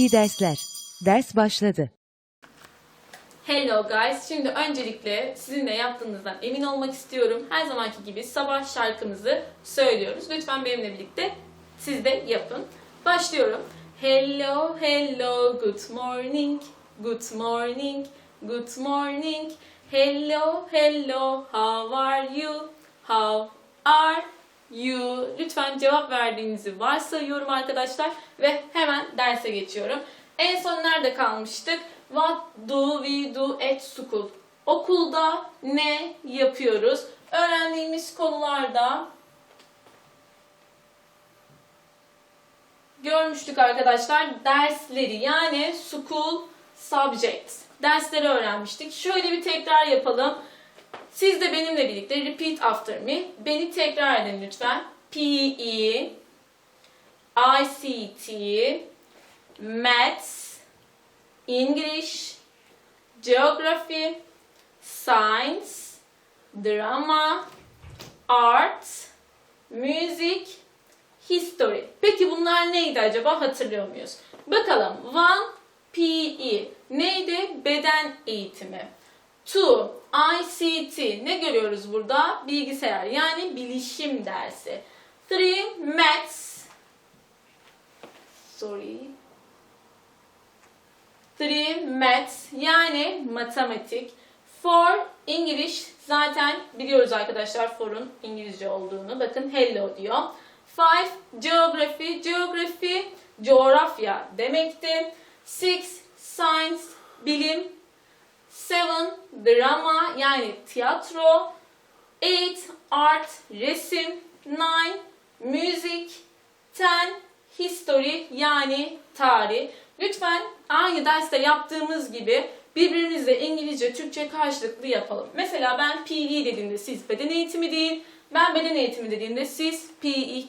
İyi dersler. Ders başladı. Hello guys. Şimdi öncelikle sizin de yaptığınızdan emin olmak istiyorum. Her zamanki gibi sabah şarkımızı söylüyoruz. Lütfen benimle birlikte siz de yapın. Başlıyorum. Hello, hello, good morning, good morning, good morning. Hello, hello, how are you? How are you? Lütfen cevap verdiğinizi varsayıyorum arkadaşlar ve hemen derse geçiyorum. En son nerede kalmıştık? What do we do at school? Okulda ne yapıyoruz? Öğrendiğimiz konularda görmüştük arkadaşlar dersleri yani school subjects dersleri öğrenmiştik. Şöyle bir tekrar yapalım. Siz de benimle birlikte repeat after me. Beni tekrar edin lütfen. PE ICT Maths English Geography Science Drama Art Music History. Peki bunlar neydi acaba hatırlıyor muyuz? Bakalım. One PE neydi? Beden eğitimi. Two ICT ne görüyoruz burada? Bilgisayar yani bilişim dersi. Three Maths Sorry. Three Maths yani matematik. Four English zaten biliyoruz arkadaşlar for'un İngilizce olduğunu. Bakın hello diyor. Five Geography. Geography coğrafya demekti. Six Science bilim. Seven Drama yani tiyatro. Eight Art resim. Nine Music. Ten History yani tarih. Lütfen aynı derste yaptığımız gibi birbirimizle İngilizce, Türkçe karşılıklı yapalım. Mesela ben PE dediğimde siz beden eğitimi deyin. Ben beden eğitimi dediğimde siz PE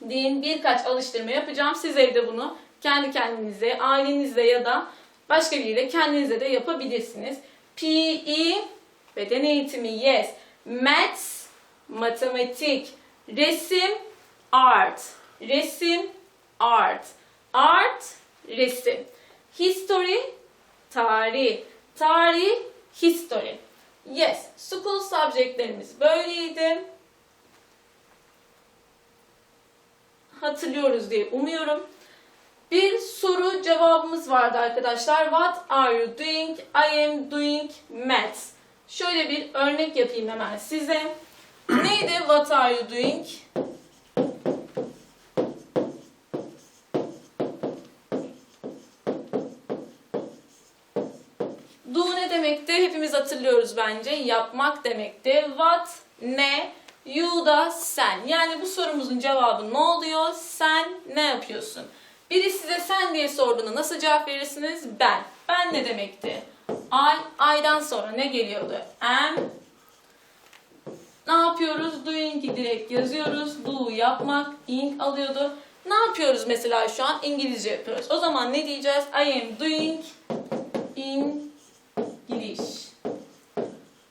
deyin. Birkaç alıştırma yapacağım. Siz evde bunu kendi kendinize, ailenizle ya da başka biriyle kendinize de yapabilirsiniz. PE beden eğitimi yes. Maths matematik. Resim art. Resim art. Art resim. History tarih. Tarih history. Yes, school subjectlerimiz böyleydi. Hatırlıyoruz diye umuyorum. Bir soru cevabımız vardı arkadaşlar. What are you doing? I am doing maths. Şöyle bir örnek yapayım hemen size. Neydi what are you doing? Do ne demekti? Hepimiz hatırlıyoruz bence. Yapmak demekti. What, ne, you da sen. Yani bu sorumuzun cevabı ne oluyor? Sen ne yapıyorsun? Biri size sen diye sorduğunda nasıl cevap verirsiniz? Ben. Ben ne demekti? I, I'dan sonra ne geliyordu? Am. Ne yapıyoruz? Doing'i direkt yazıyoruz. Do yapmak, ing alıyordu. Ne yapıyoruz mesela şu an? İngilizce yapıyoruz. O zaman ne diyeceğiz? I am doing in giriş.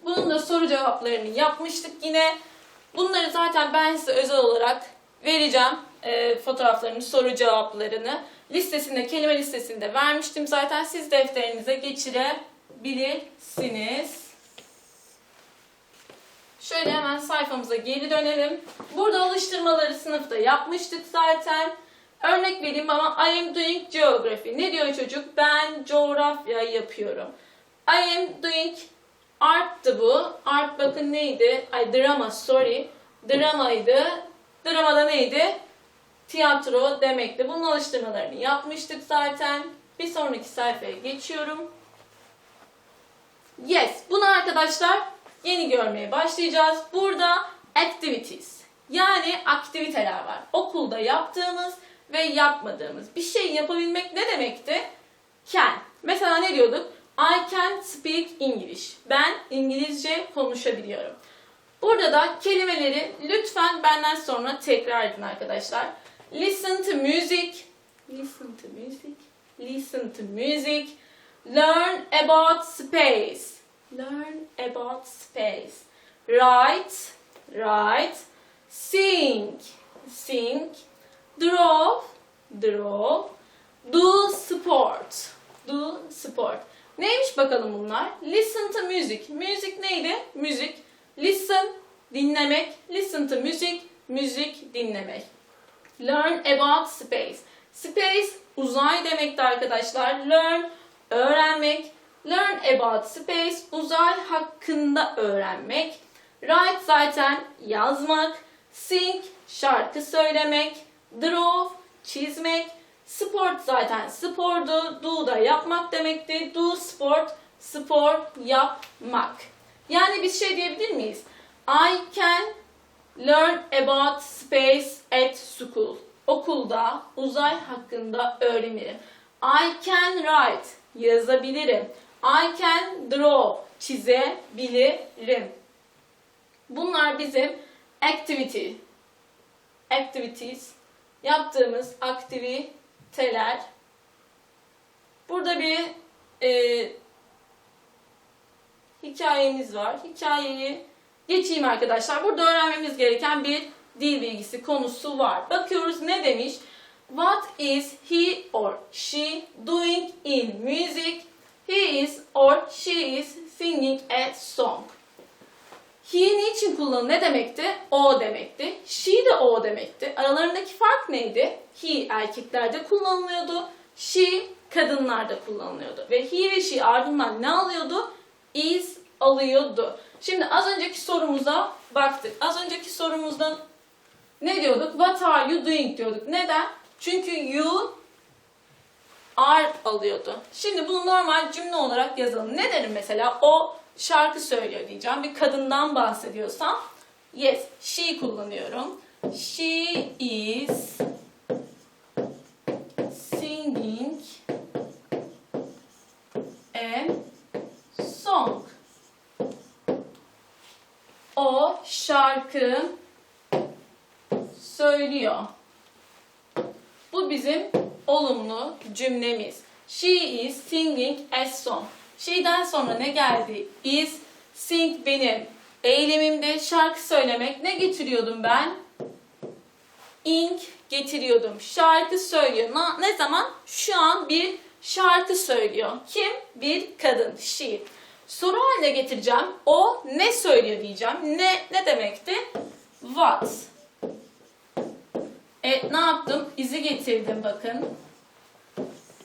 Bunun da soru cevaplarını yapmıştık yine. Bunları zaten ben size özel olarak vereceğim. E, fotoğraflarını, soru cevaplarını. Listesinde, kelime listesinde vermiştim zaten. Siz defterinize geçirebilirsiniz. Şöyle hemen sayfamıza geri dönelim. Burada alıştırmaları sınıfta yapmıştık zaten. Örnek vereyim ama I am doing geography. Ne diyor çocuk? Ben coğrafya yapıyorum. I am doing art'tı bu. Art bakın neydi? Ay drama sorry. Dramaydı. Dramada neydi? Tiyatro demekti. Bunun alıştırmalarını yapmıştık zaten. Bir sonraki sayfaya geçiyorum. Yes. Bunu arkadaşlar yeni görmeye başlayacağız. Burada activities yani aktiviteler var. Okulda yaptığımız ve yapmadığımız. Bir şey yapabilmek ne demekti? Can. Mesela ne diyorduk? I can speak English. Ben İngilizce konuşabiliyorum. Burada da kelimeleri lütfen benden sonra tekrar edin arkadaşlar. Listen to music. Listen to music. Listen to music. Learn about space. Learn about space. Write. Write. Sing. Sing. Draw. Draw. Do sport. Do sport. Neymiş bakalım bunlar? Listen to music. Music neydi? Müzik. Listen, dinlemek. Listen to music, müzik dinlemek. Learn about space. Space uzay demekti arkadaşlar. Learn öğrenmek. Learn about space uzay hakkında öğrenmek. Write zaten yazmak. Sing şarkı söylemek. Draw çizmek. Sport zaten spordu. Do da yapmak demekti. Do sport spor yapmak. Yani biz şey diyebilir miyiz? I can Learn about space at school. Okulda uzay hakkında öğrenirim. I can write. Yazabilirim. I can draw. Çizebilirim. Bunlar bizim activity. Activities. Yaptığımız aktiviteler. Burada bir e, hikayemiz var. Hikayeyi geçeyim arkadaşlar. Burada öğrenmemiz gereken bir dil bilgisi konusu var. Bakıyoruz ne demiş? What is he or she doing in music? He is or she is singing a song. He niçin kullanılır? Ne demekti? O demekti. She de o demekti. Aralarındaki fark neydi? He erkeklerde kullanılıyordu. She kadınlarda kullanılıyordu. Ve he ve she ardından ne alıyordu? Is alıyordu. Şimdi az önceki sorumuza baktık. Az önceki sorumuzda ne diyorduk? What are you doing diyorduk. Neden? Çünkü you are alıyordu. Şimdi bunu normal cümle olarak yazalım. Ne derim mesela? O şarkı söylüyor diyeceğim. Bir kadından bahsediyorsam yes, she kullanıyorum. She is singing a song. O şarkı söylüyor. Bu bizim olumlu cümlemiz. She is singing a song. She'den sonra ne geldi? Is, sing benim eylemimde şarkı söylemek. Ne getiriyordum ben? ing getiriyordum. Şarkı söylüyor. Na- Ne zaman? Şu an bir şarkı söylüyor. Kim? Bir kadın. She. Soru haline getireceğim. O ne söylüyor diyeceğim. Ne ne demekti? What. E ne yaptım? İzi getirdim bakın.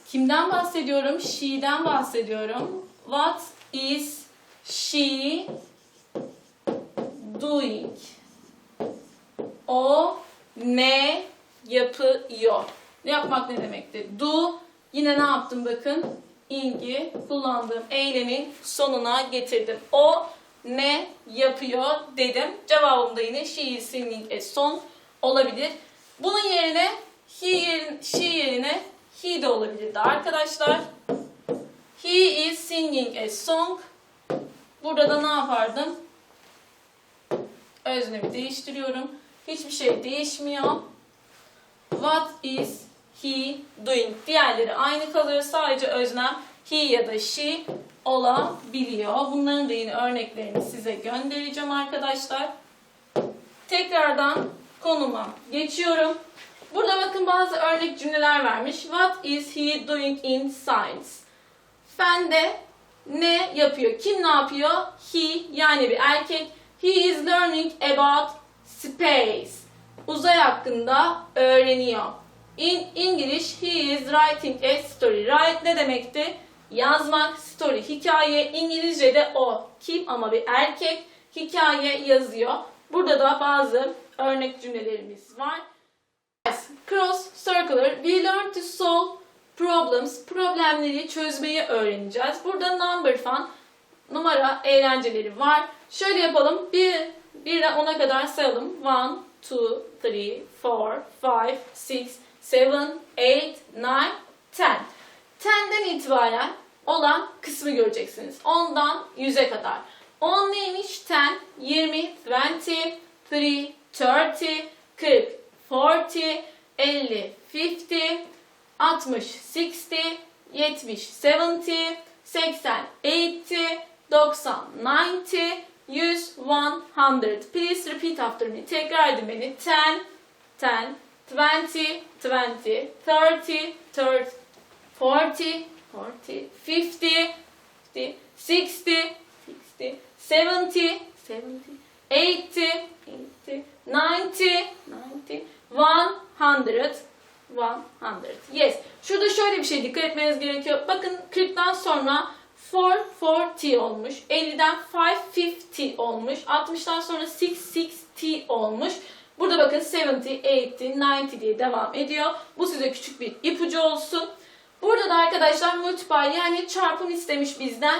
Kimden bahsediyorum? She'den bahsediyorum. What is she doing? O ne yapıyor? Ne yapmak ne demekti? Do yine ne yaptım bakın? Ing'i kullandığım eylemin sonuna getirdim. O ne yapıyor dedim. Cevabım da yine she is singing a song olabilir. Bunun yerine he yerin, she yerine he de olabilirdi arkadaşlar. He is singing a song. Burada da ne yapardım? Öznemi değiştiriyorum. Hiçbir şey değişmiyor. What is he doing? Diğerleri aynı kalıyor. Sadece öznem he ya da she olabiliyor. Bunların da yine örneklerini size göndereceğim arkadaşlar. Tekrardan konuma geçiyorum. Burada bakın bazı örnek cümleler vermiş. What is he doing in science? Fende ne yapıyor? Kim ne yapıyor? He yani bir erkek. He is learning about space. Uzay hakkında öğreniyor. In English he is writing a story. Write ne demekti? Yazmak, story, hikaye. İngilizce'de o. Kim ama bir erkek hikaye yazıyor. Burada da bazı örnek cümlelerimiz var. Cross circular. We learn to solve problems. Problemleri çözmeyi öğreneceğiz. Burada number fun numara eğlenceleri var. Şöyle yapalım. Bir, birden ona kadar sayalım. 1, 2, 3, 4, 5, 6, 7, 8, 9, 10. 10'den itibaren olan kısmı göreceksiniz. 10'dan 100'e kadar. 10 neymiş? 10, 20, 20, 30, 30, 40, 40, 50, 50, 60, 60, 70, 70, 80, 80, 90, 90, 100, 100. Please repeat after me. Tekrar edin beni. 10, 10, 20, 20, 30, 30, 40, 40, 50, 50, 60, 60, 70, 70, 80, 80, 90, 90, 100, 100. Yes. Şurada şöyle bir şey dikkat etmeniz gerekiyor. Bakın 40'tan sonra 440 olmuş. 50'den 550 olmuş. 60'tan sonra 660 olmuş. Burada bakın 70, 80, 90 diye devam ediyor. Bu size küçük bir ipucu olsun. Burada da arkadaşlar multiply yani çarpım istemiş bizden.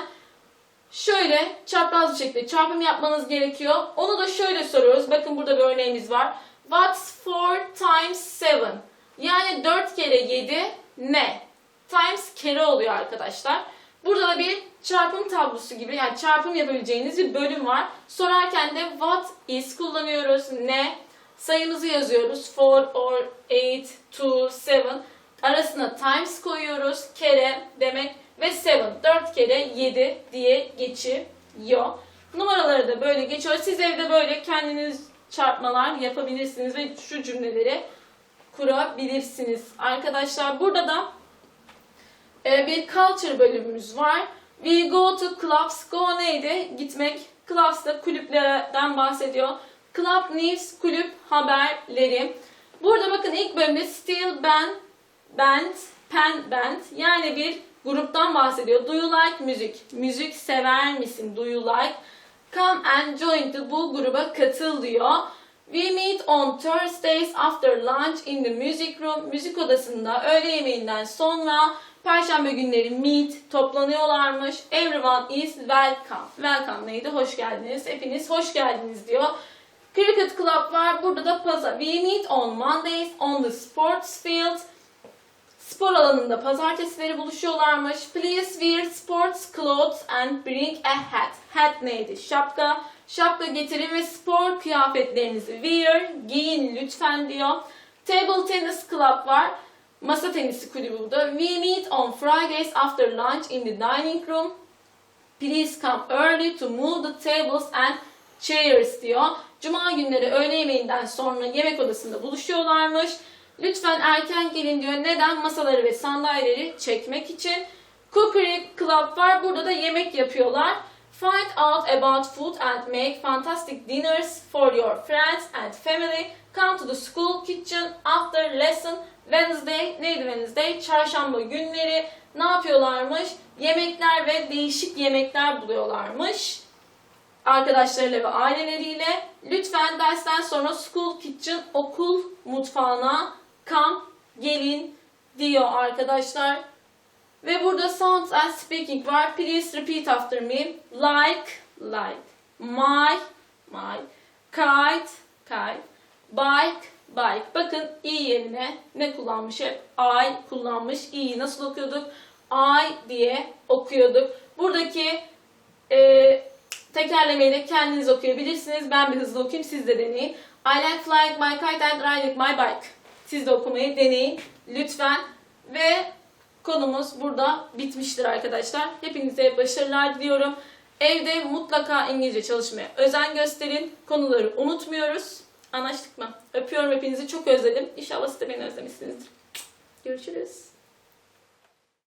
Şöyle çapraz bir şekilde çarpım yapmanız gerekiyor. Onu da şöyle soruyoruz. Bakın burada bir örneğimiz var. What's 4 times 7? Yani 4 kere 7 ne? Times kere oluyor arkadaşlar. Burada da bir çarpım tablosu gibi yani çarpım yapabileceğiniz bir bölüm var. Sorarken de what is kullanıyoruz. Ne? Sayımızı yazıyoruz. 4 or 8, 2, 7. Arasına times koyuyoruz. Kere demek ve 7. 4 kere 7 diye geçiyor. Numaraları da böyle geçiyor. Siz evde böyle kendiniz çarpmalar yapabilirsiniz ve şu cümleleri kurabilirsiniz. Arkadaşlar burada da e, bir culture bölümümüz var. We go to clubs. Go neydi? Gitmek. Clubs da kulüplerden bahsediyor. Club news, kulüp haberleri. Burada bakın ilk bölümde still band, band, pen band yani bir gruptan bahsediyor. Do you like music? Müzik sever misin? Do you like? Come and join the bu gruba katıl diyor. We meet on Thursdays after lunch in the music room. Müzik odasında öğle yemeğinden sonra Perşembe günleri meet toplanıyorlarmış. Everyone is welcome. Welcome neydi? Hoş geldiniz. Hepiniz hoş geldiniz diyor. Cricket Club var. Burada da pazar. We meet on Mondays on the sports field. Spor alanında pazartesileri buluşuyorlarmış. Please wear sports clothes and bring a hat. Hat neydi? Şapka. Şapka getirin ve spor kıyafetlerinizi wear, giyin lütfen diyor. Table Tennis Club var. Masa tenisi kulübü burada. We meet on Fridays after lunch in the dining room. Please come early to move the tables and chairs diyor. Cuma günleri öğle yemeğinden sonra yemek odasında buluşuyorlarmış. Lütfen erken gelin diyor. Neden? Masaları ve sandalyeleri çekmek için. Cookery Club var. Burada da yemek yapıyorlar. Find out about food and make fantastic dinners for your friends and family. Come to the school kitchen after lesson. Wednesday, neydi Wednesday? Çarşamba günleri ne yapıyorlarmış? Yemekler ve değişik yemekler buluyorlarmış. Arkadaşlarıyla ve aileleriyle. Lütfen dersten sonra school kitchen, okul mutfağına come, gelin diyor arkadaşlar. Ve burada sounds and speaking var. Please repeat after me. Like, like. My, my. Kite, kite. Bike, bike. Bakın i yerine ne kullanmış hep? I kullanmış. i'yi nasıl okuyorduk? I diye okuyorduk. Buradaki e, tekerlemeyi de kendiniz okuyabilirsiniz. Ben bir hızlı okuyayım. Siz de deneyin. I like flying my kite and riding my bike. Siz de okumayı deneyin. Lütfen. Ve konumuz burada bitmiştir arkadaşlar. Hepinize başarılar diliyorum. Evde mutlaka İngilizce çalışmaya özen gösterin. Konuları unutmuyoruz. Anlaştık mı? Öpüyorum hepinizi. Çok özledim. İnşallah siz de beni özlemişsinizdir. Görüşürüz.